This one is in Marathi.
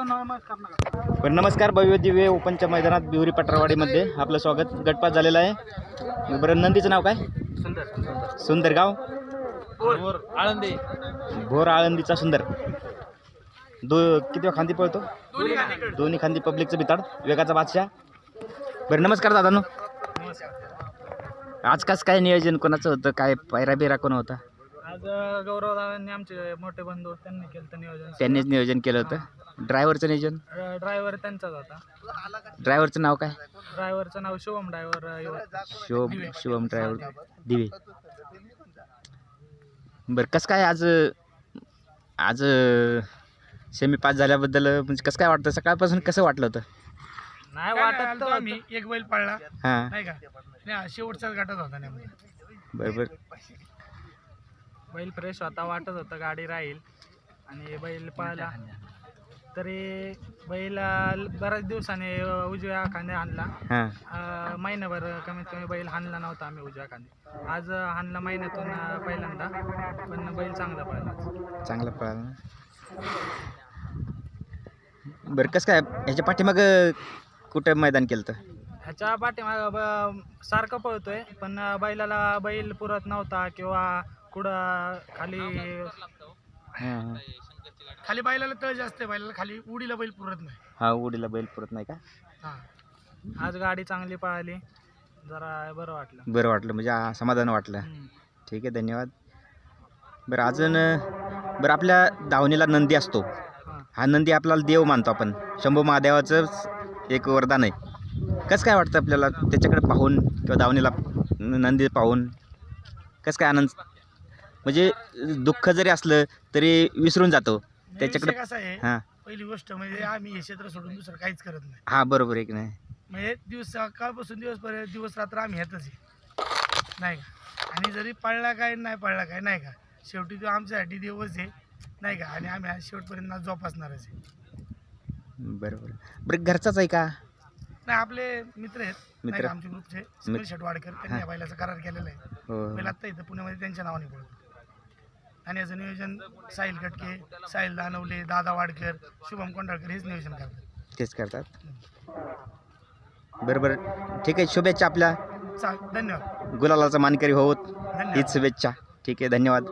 बरं नमस्कार भव्य दिव्य ओपनच्या मैदानात बिवरी पटरावाडीमध्ये. आपलं स्वागत गटपात झालेलं आहे. बरं नंदीचं नाव काय? सुंदर सुंदर. गाव? आळंदी. भोर आळंदीचा सुंदर. दो किती वेळा खांदी पळतो? दोन्ही खांदी पब्लिकचं बिताड. वेगाचा बादशाह. बरं नमस्कार दादानो. आज कसं काय नियोजन? कोणाचं होतं? काय पायरा बिरा कोण होता? आज गौरव दादांनी आमचे मोठे बंधू त्यांनी केलं होतं नियोजन त्यांनीच नियोजन केलं होतं. ड्रायव्हरचं नियोजन? ड्रायव्हर त्यांचाच होता. ड्रायव्हरचं नाव काय? ड्रायव्हरचं नाव शुभम ड्रायव्हर शिवम शिवम ड्रायव्हर दिवे. बरं कसं काय आज आज सेमी पास झाल्याबद्दल म्हणजे कसं काय वाटतं? सकाळपासून कसं वाटलं होतं? नाही वाटत तर आम्ही एक बैल पळला. हां. नाही का? नाही शेवटचाच गाठत होता नेमका. बरं बरं. बैल फ्रेश होता वाटत होतं गाडी राहील. आणि बैल पळाला तरी बैल बऱ्याच दिवसाने उजव्या खांदे आणला. हां. अं, महिनाभर कमीत कमी बैल हाणला नव्हता आम्ही उजव्या खांदे. आज हाणला महिन्यातून अं, पहिल्यांदा. पण बैल चांगला पळाला चांगलं पळालं ना. बरं कसं काय? ह्याच्या पाठीमागं कुठं मैदान केलं तर ह्याच्या पाठीमाग सारखं पळतोय. पण बैलाला बैल पुरत नव्हता किंवा कुठं खाली हां? खाली बैलाला तळ जास्त आहे बैलाला खाली उडीला बैल पुरत नाही. हा उडीला बैल पुरत नाही का? हा. आज गाडी चांगली पळाली जरा बरं वाटलं. बरं वाटलं म्हणजे आ- समाधान वाटलं. हम्म. ठीक आहे धन्यवाद. बरं अजून बरं आपल्या दावणीला नंदी असतो. हां. हा नंदी आपल्याला देव मानतो आपण. शंभू महादेवाचं एक वरदान आहे. कसं काय वाटतं आपल्याला त्याच्याकडे पाहून किंवा दावणीला नंदी पाहून? कसं काय आनंद? म्हणजे दुःख जरी असलं तरी विसरून जातो. म्हणजे त्याच्याकडे कसा आहे? हां. पहिली गोष्ट म्हणजे आम्ही हे क्षेत्र सोडून दुसरं काहीच करत नाही. हां बरोबर आहे की नाही? म्हणजे दिवस सकाळपासून दिवसपर्यंत दिवस रात्र आम्ही ह्यातच आहे. नाही का? आणि जरी पळला काय नाही पळला काय नाही का? शेवटी तो आमच्यासाठी देवच आहे नाही का? आणि आम्ही आज शेवटपर्यंत जोपासणारच आहे. बरोबर. बरं घरचाच आहे का? नाही आपले मित्र आहेत. नाही मित्र? का? आमचे ग्रुपचे. सुनील शेटवाडकर त्यांनी या बैलाचा करार केलेला आहे. हो बैल आत्ता इथं पुण्यामध्ये त्यांच्या नावाने पळतो आणि याचं नियोजन साहिल कटके साहिल दानवले दादा वाडकर शुभम कोंडाळकर हेच नियोजन करतात. तेच करतात? बरं बरं. ठीक आहे शुभेच्छा आपल्या. चा धन्यवाद. गुलालाचा मानकरी होत धन्यवाद. हीच शुभेच्छा. ठीक आहे धन्यवाद.